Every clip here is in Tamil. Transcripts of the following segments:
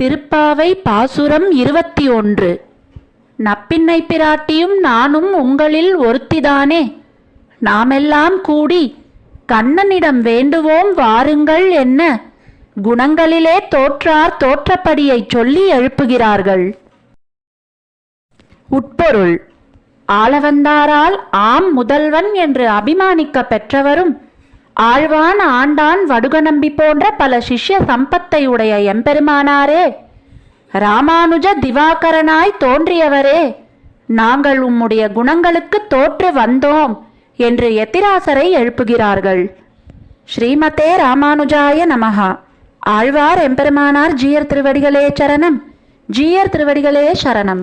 திருப்பாவை பாசுரம் இருபத்தி ஒன்று நப்பின்னை பிராட்டியும் நானும் உங்களில் ஒருத்திதானே. நாமெல்லாம் கூடி கண்ணனிடம் வேண்டுவோம் வாருங்கள் என்ன. குணங்களிலே தோற்றார் தோற்றப்படியைச் சொல்லி எழுப்புகிறார்கள். உட்பொருள். ஆளவந்தாரால் ஆம் முதல்வன் என்று அபிமானிக்க பெற்றவரும் ஆழ்வான் ஆண்டான் வடுகநம்பி போன்ற பல சிஷ்ய சம்பத்தை உடைய எம்பெருமானாரே ராமானுஜ திவாகரனாய் தோன்றியவரே நாங்கள் உம்முடைய குணங்களுக்கு தோற்று வந்தோம் என்று எத்திராசரை எழுப்புகிறார்கள். ஸ்ரீமதே ராமானுஜாய நமஹா. ஆழ்வார் எம்பெருமானார் ஜீயர் திருவடிகளே சரணம். ஜீயர் திருவடிகளே சரணம்.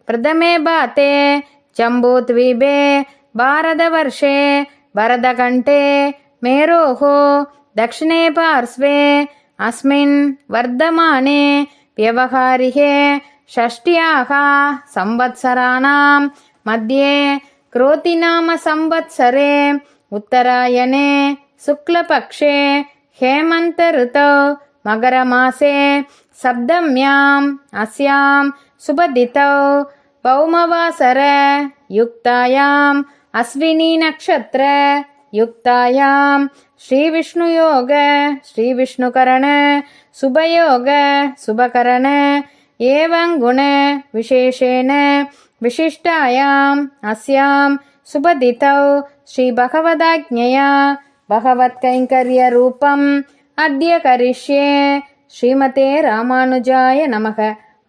प्रथमे बाते जम्बूद्वीपे भारतवर्षे वरदकण्ठे मेरोः दक्षिणे पार्श्वे अस्मिन् वर्धमाने व्यवहारिके षष्ट्याः संवत्सराणां मध्ये क्रोतिनामसंवत्सरे उत्तरायणे शुक्लपक्षे हेमन्तऋतौ मकरमासे सप्तम्याम् अस्यां सुपदितौ पौमवासर युक्तायाम् अश्विनीनक्षत्र युक्तायां श्रीविष्णुयोग श्रीविष्णुकरण सुभयोग सुभकरण एवं गुण विशेषेण विशिष्टायाम् अस्यां सुपदितौ श्रीभगवदाज्ञया भगवत्कैङ्कर्यरूपम् अद्य करिष्ये श्रीमते रामानुजाय नमः